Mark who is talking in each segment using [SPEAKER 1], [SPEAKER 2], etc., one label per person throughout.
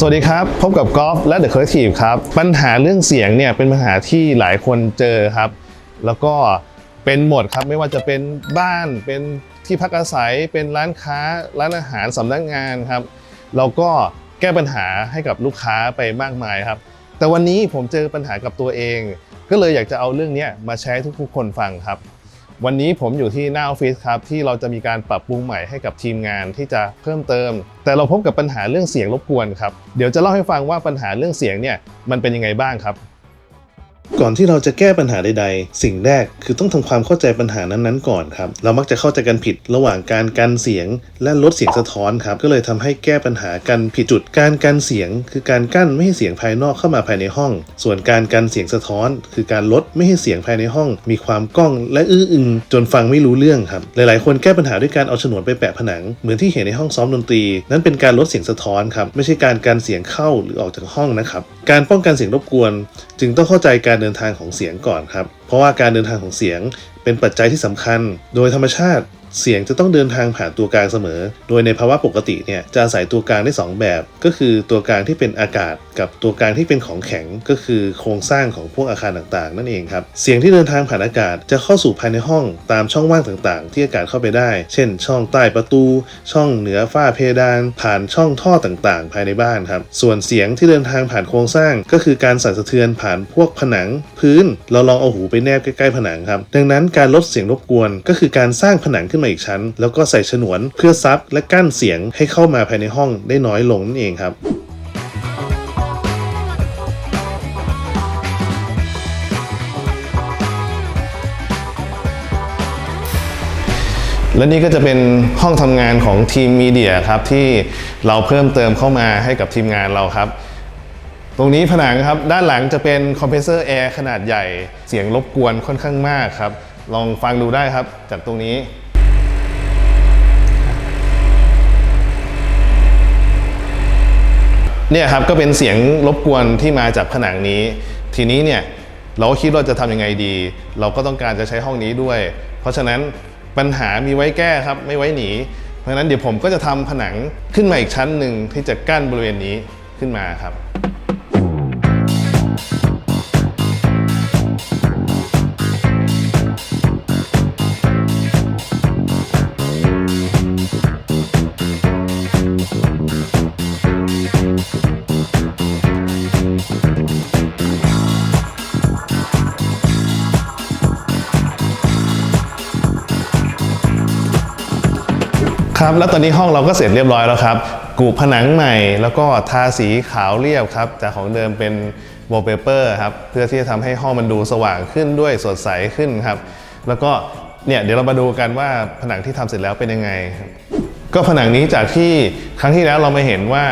[SPEAKER 1] สวัสดีครับ พบกับกอล์ฟและ The Collective ครับ ปัญหาเรื่องเสียงเนี่ยเป็นปัญหาที่หลายคนเจอครับ แล้วก็เป็นหมดครับไม่ว่าจะเป็นบ้านเป็นที่พักอาศัยเป็นร้านค้าร้านอาหารสำนักงานครับ เราก็แก้ปัญหาให้กับลูกค้าไปมากมายครับ แต่วันนี้ผมเจอปัญหากับตัวเอง ก็เลยอยากจะเอาเรื่องนี้มาแชร์ให้ทุกๆคนฟังครับ วันนี้ผมอยู่ที่หน้าออฟฟิศครับที่เราจะมีการปรับปรุงใหม่ให้กับทีมงานที่จะเพิ่มเติม แต่เราพบกับปัญหาเรื่องเสียงรบกวนครับเดี๋ยวจะเล่าให้ฟังว่าปัญหาเรื่องเสียงเนี่ยมันเป็นยังไงบ้างครับ
[SPEAKER 2] ก่อนที่เราจะแก้ปัญหาใดๆ สิ่งแรกคือต้องทำความเข้าใจปัญหานั้นๆก่อนครับ เรามักจะเข้าใจกันผิดระหว่างการกันเสียงและลดเสียงสะท้อนครับ ก็เลยทำให้แก้ปัญหากันผิดจุด การกันเสียง คือการกั้นไม่ให้เสียงภายนอกเข้ามาภายในห้อง ส่วนการกันเสียงสะท้อน คือการลดไม่ให้เสียงภายในห้อง มีความก้องและอื้ออึงจนฟังไม่รู้เรื่องครับ หลายๆ คนแก้ปัญหาด้วยการเอาฉนวนไปแปะผนัง เหมือนที่เห็นในห้องซ้อมดนตรี นั้นเป็นการลดเสียงสะท้อนครับ ไม่ใช่การกันเสียงเข้าหรือออกจากห้องนะครับ การป้องกันเสียงรบกวน จึงต้องเข้าใจการการเดินทางของเสียงก่อนครับ เพราะว่าการเดินทางของเสียงเป็นปัจจัยที่สำคัญ โดยธรรมชาติ เสียงจะต้องเดินทางผ่านตัวกลางเสมอ โดยในภาวะปกติเนี่ยจะอาศัยตัวกลางได้สองแบบ ก็คือตัวกลางที่เป็นอากาศ กับตัวกลางที่เป็นของแข็ง ก็คือโครงสร้างของพวกอาคารต่างๆ นั่นเองครับ เสียงที่เดินทางผ่านอากาศจะเข้าสู่ภายในห้องตามช่องว่างต่างๆ ที่อากาศเข้าไปได้ เช่น ช่องใต้ประตู ช่องเหนือฝ้าเพดาน ผ่านช่องท่อต่างๆ ภายในบ้านครับ ส่วนเสียงที่เดินทางผ่านโครงสร้าง ก็คือการสั่นสะเทือนผ่านพวกผนัง พื้น เราลองเอาหูไปแนบใกล้ๆผนังครับ ดังนั้นการลดเสียงรบกวนก็คือการสร้างผนังขึ้นมาอีกชั้น แล้วก็ใส่ฉนวนเพื่อซับและกั้นเสียงให้เข้ามาภายในห้องได้น้อยลงนั่นเองครับ
[SPEAKER 1] และนี่ก็จะเป็นห้องทำงานของทีมมีเดียครับที่เราเพิ่มเติมเข้ามาให้กับทีมงานเราครับ ตรงนี้ผนังครับด้านหลังจะเป็นคอมเพรสเซอร์แอร์ขนาดใหญ่ เสียงรบกวนค่อนข้างมากครับ ลองฟังดูได้ครับจากตรงนี้ เนี่ยครับก็เป็นเสียงรบกวนที่มาจากผนังนี้ ทีนี้เนี่ยเราก็คิดว่าจะทำยังไงดี เราก็ต้องการจะใช้ห้องนี้ด้วย เพราะฉะนั้นปัญหามีไว้แก้ครับไม่ไว้หนี เพราะฉะนั้นเดี๋ยวผมก็จะทำผนังขึ้นมาอีกชั้นหนึ่งที่จะกั้นบริเวณนี้ขึ้นมาครับ ครับแล้วตอนนี้ห้องเราก็เสร็จเรียบร้อยแล้วครับกูผนังใหม่ แล้วก็ทาสีขาวเรียบครับจากของเดิมเป็น wallpaper ครับเพื่อที่จะทำให้ห้องมันดูสว่างขึ้นด้วยสดใสขึ้นครับแล้วก็เนี่ยเดี๋ยวเรามาดูกันว่าผนังที่ทำเสร็จแล้วเป็นยังไงครับก็ผนังนี้จากที่ครั้งที่แล้วเรามาเห็นว่า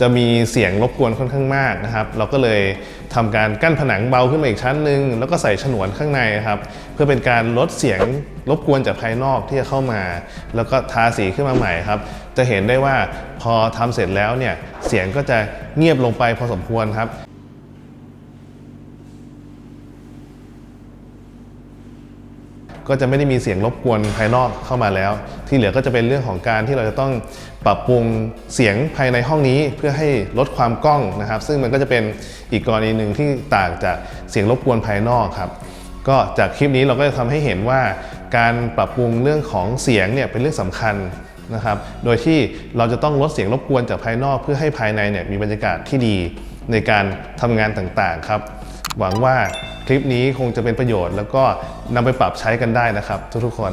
[SPEAKER 1] จะมีเสียงรบกวนค่อนข้างมากนะครับ เราก็เลย ทำการกั้นผนังเบาขึ้นมาอีกชั้นหนึ่งแล้วก็ใส่ฉนวนข้างในครับ เพื่อเป็นการลดเสียงรบกวนจากภายนอกที่จะเข้ามา แล้วก็ทาสีขึ้นมาใหม่ครับ จะเห็นได้ว่าพอทำเสร็จแล้วเนี่ยเสียงก็จะเงียบลงไปพอสมควรครับ ก็จะไม่ได้มีเสียงรบกวนภายนอกเข้ามาแล้ว ที่เหลือก็จะเป็นเรื่องของการที่เราจะต้องปรับปรุงเสียงภายในห้องนี้เพื่อให้ลดความก้องนะครับ ซึ่งมันก็จะเป็นอีกกรณีหนึ่งที่ต่างจากเสียงรบกวนภายนอกครับก็จากคลิปนี้เราก็จะทำให้เห็นว่า การปรับปรุงเรื่องของเสียงเนี่ยเป็นเรื่องสำคัญนะครับ โดยที่เราจะต้องลดเสียงรบกวนจากภายนอกเพื่อให้ภายในเนี่ยมีบรรยากาศที่ดีในการทำงานต่างๆครับ หวังว่า คลิปนี้คงจะเป็นประโยชน์ แล้วก็นำไปปรับใช้กันได้นะครับ ทุกๆคน